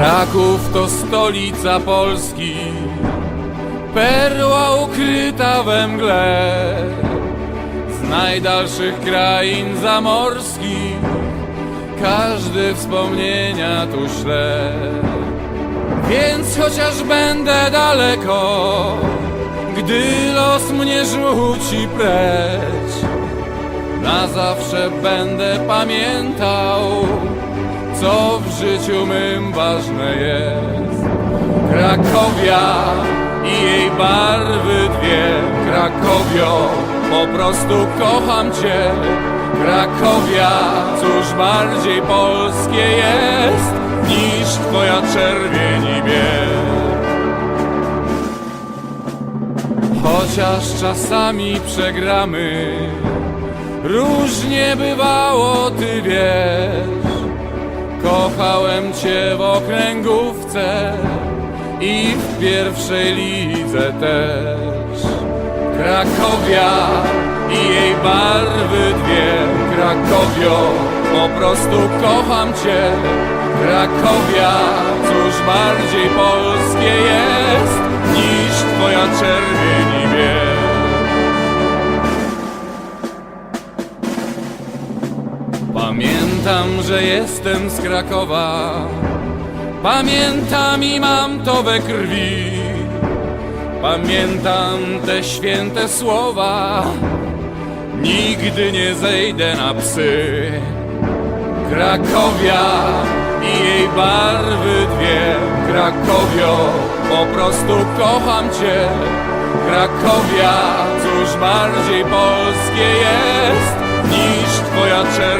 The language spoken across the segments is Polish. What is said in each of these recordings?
Kraków to stolica Polski, perła ukryta we mgle. Z najdalszych krain zamorskich, każdy wspomnienia tu śle. Więc chociaż będę daleko, gdy los mnie rzuci precz, na zawsze będę pamiętał, co w życiu mym ważne jest. Krakowia i jej barwy dwie, Krakowio, po prostu kocham Cię. Krakowia, cóż bardziej polskie jest niż Twoja czerwień i biel. Chociaż czasami przegramy, różnie bywało, ty wiesz. Kochałem cię w okręgówce i w pierwszej lidze też. Krakowia i jej barwy dwie, Krakowio, po prostu kocham cię. Krakowia, cóż bardziej polskie jest niż twoja czerwień i. Pamiętam, że jestem z Krakowa. Pamiętam i mam to we krwi. Pamiętam te święte słowa. Nigdy nie zejdę na psy. Krakowia i jej barwy dwie. Krakowio, po prostu kocham cię. Krakowia, cóż bardziej polskie jest niż twoja biel.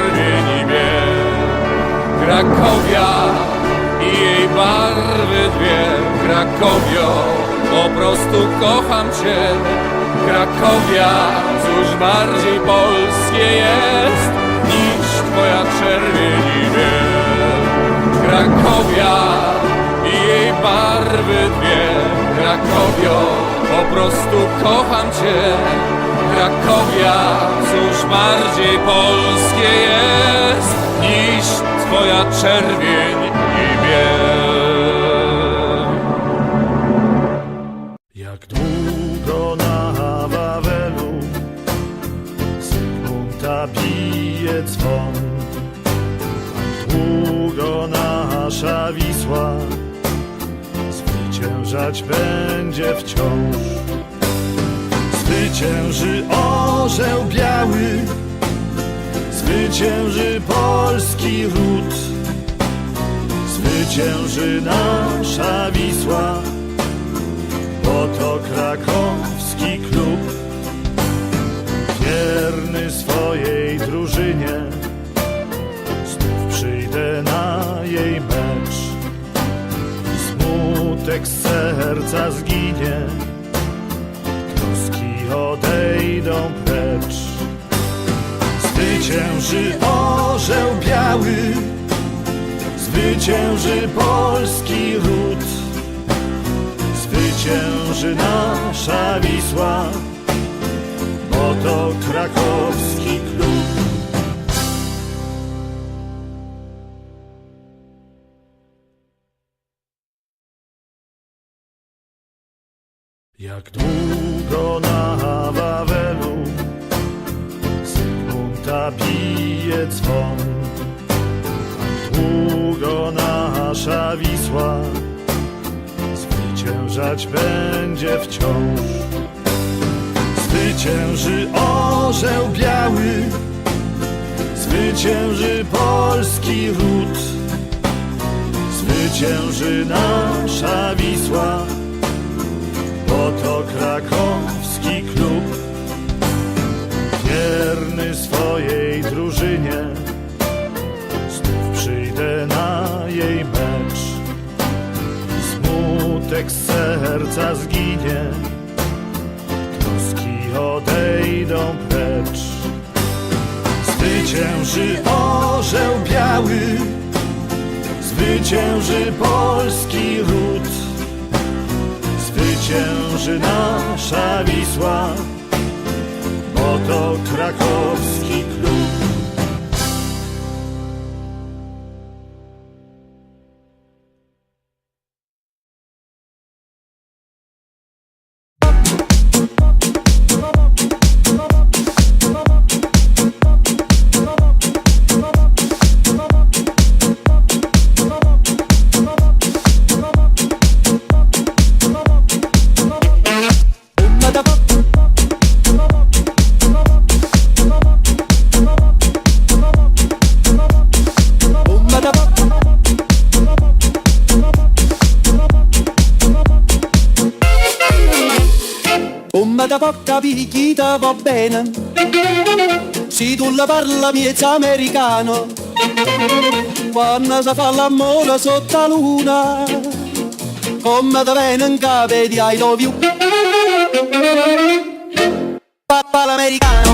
Krakowia i jej barwy dwie. Krakowio, po prostu kocham cię. Krakowia, cóż bardziej polskie jest niż twoja czerwień i. Krakowia i jej barwy dwie. Krakowio, po prostu kocham cię. Krakowia, cóż bardziej polskie jest niż twoja czerwień i biel. Jak długo na Wawelu Zygmunta bije dzwon długo nasza Wisła Zwyciężać będzie wciąż Zwycięży orzeł biały. Zwycięży polski ród. Zwycięży nasza Wisła. Bo to krakowski Zwycięży orzeł biały Zwycięży polski ród Zwycięży nasza Wisła, bo to krakowski klub. Jak długo na Wawelu Bije dzwon, długo nasza Wisła zwyciężać będzie wciąż. Zwycięży orzeł biały, zwycięży polski ród, zwycięży nasza Wisła, bo to krakowski Swojej drużynie, znów przyjdę na jej mecz. Smutek z serca zginie, troski odejdą precz. Zwycięży orzeł biały, zwycięży polski ród, zwycięży nasza Wisła, bo to da poca picchita va bene? Se tu la parla miezza americano Quando si fa l'amore sotto la luna Come da viene in capo di I love you Papà l'americano